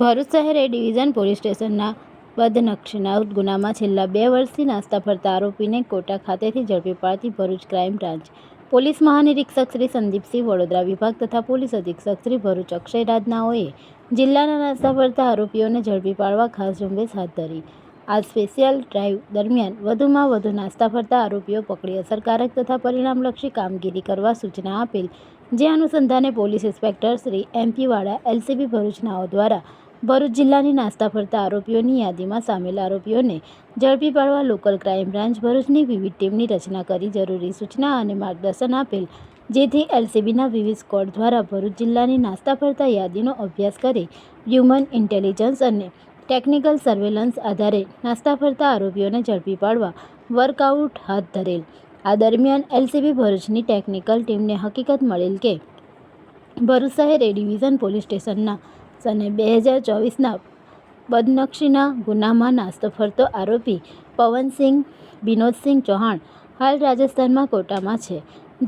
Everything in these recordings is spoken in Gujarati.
ભરૂચ શહેર ડિવિઝન પોલીસ સ્ટેશનના બદનક્ષના ગુનામાં છેલ્લા બે વર્ષથી નાસ્તા ફરતા આરોપીને કોટા ખાતેથી ઝડપી પાડતી ભરૂચ ક્રાઇમ બ્રાન્ચ. પોલીસ મહાનિરીક્ષક શ્રી સંદીપસિંહ વડોદરા વિભાગ તથા પોલીસ અધિક્ષક શ્રી ભરૂચ અક્ષય રાજનાઓએ જિલ્લાના નાસ્તા ફરતા આરોપીઓને ઝડપી પાડવા ખાસ ઝુંબેશ હાથ ધરી. આ સ્પેશિયલ ડ્રાઈવ દરમિયાન વધુમાં વધુ નાસ્તા ફરતા આરોપીઓ પકડી અસરકારક તથા પરિણામલક્ષી કામગીરી કરવા સૂચના આપેલ, જે અનુસંધાને પોલીસ ઇન્સ્પેક્ટર શ્રી એમપીવાળા એલસીબી ભરૂચનાઓ દ્વારા ભરૂચ જિલ્લાની નાસ્તા ફરતા આરોપીઓની યાદીમાં સામેલ આરોપીઓને ઝડપી પાડવા લોકલ ક્રાઇમ બ્રાન્ચ ભરૂચની વિવિધ ટીમની રચના કરી જરૂરી સૂચના અને માર્ગદર્શન આપેલ, જેથી એલસીબીના વિવિધ સ્કોડ દ્વારા ભરૂચ જિલ્લાની નાસ્તા ફરતા યાદીનો અભ્યાસ કરી હ્યુમન ઇન્ટેલિજન્સ અને ટેકનિકલ સર્વેલન્સ આધારે નાસ્તા ફરતા આરોપીઓને ઝડપી પાડવા વર્કઆઉટ હાથ ધરેલ. આ દરમિયાન એલસીબી ભરૂચની ટેકનિકલ ટીમને હકીકત મળેલ કે ભરૂચ શહેર એ ડિવિઝન પોલીસ સ્ટેશનના સને બે હજાર ચોવીસના બદનક્ષીના ગુનામાં નાસ્તો ફરતો આરોપી પવનસિંહ, વિનોદસિંહ ચૌહાણ હાલ રાજસ્થાનમાં કોટામાં છે.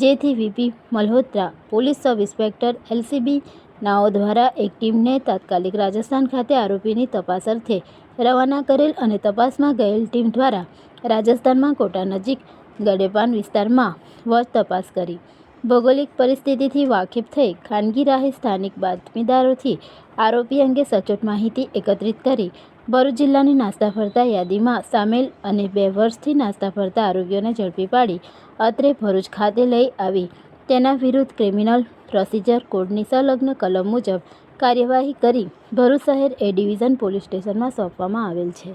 જેથી VP Malhotra, police sub inspector LCB નાઓ દ્વારા એક ટીમને તાત્કાલિક રાજસ્થાન ખાતે આરોપીની તપાસ અર્થે રવાના કરેલ અને તપાસમાં ગયેલ ટીમ દ્વારા રાજસ્થાનમાં કોટા નજીક ગડેપાન વિસ્તારમાં વચ તપાસ કરી. ભૌગોલિક પરિસ્થિતિથી વાકેફ થઈ ખાનગી રાહે સ્થાનિક બાતમીદારોથી આરોપી અંગે સચોટ માહિતી એકત્રિત કરી ભરૂચ જિલ્લાની નાસ્તા ફરતા યાદીમાં સામેલ અને બે વર્ષથી નાસ્તા ફરતા આરોપીઓને ઝડપી પાડી અત્રે ભરૂચ ખાતે લઈ આવી તેના વિરુદ્ધ ક્રિમિનલ પ્રોસિજર કોડની સંલગ્ન કલમ મુજબ કાર્યવાહી કરી ભરૂચ શહેર એ ડિવિઝન પોલીસ સ્ટેશનમાં સોંપવામાં આવેલ છે.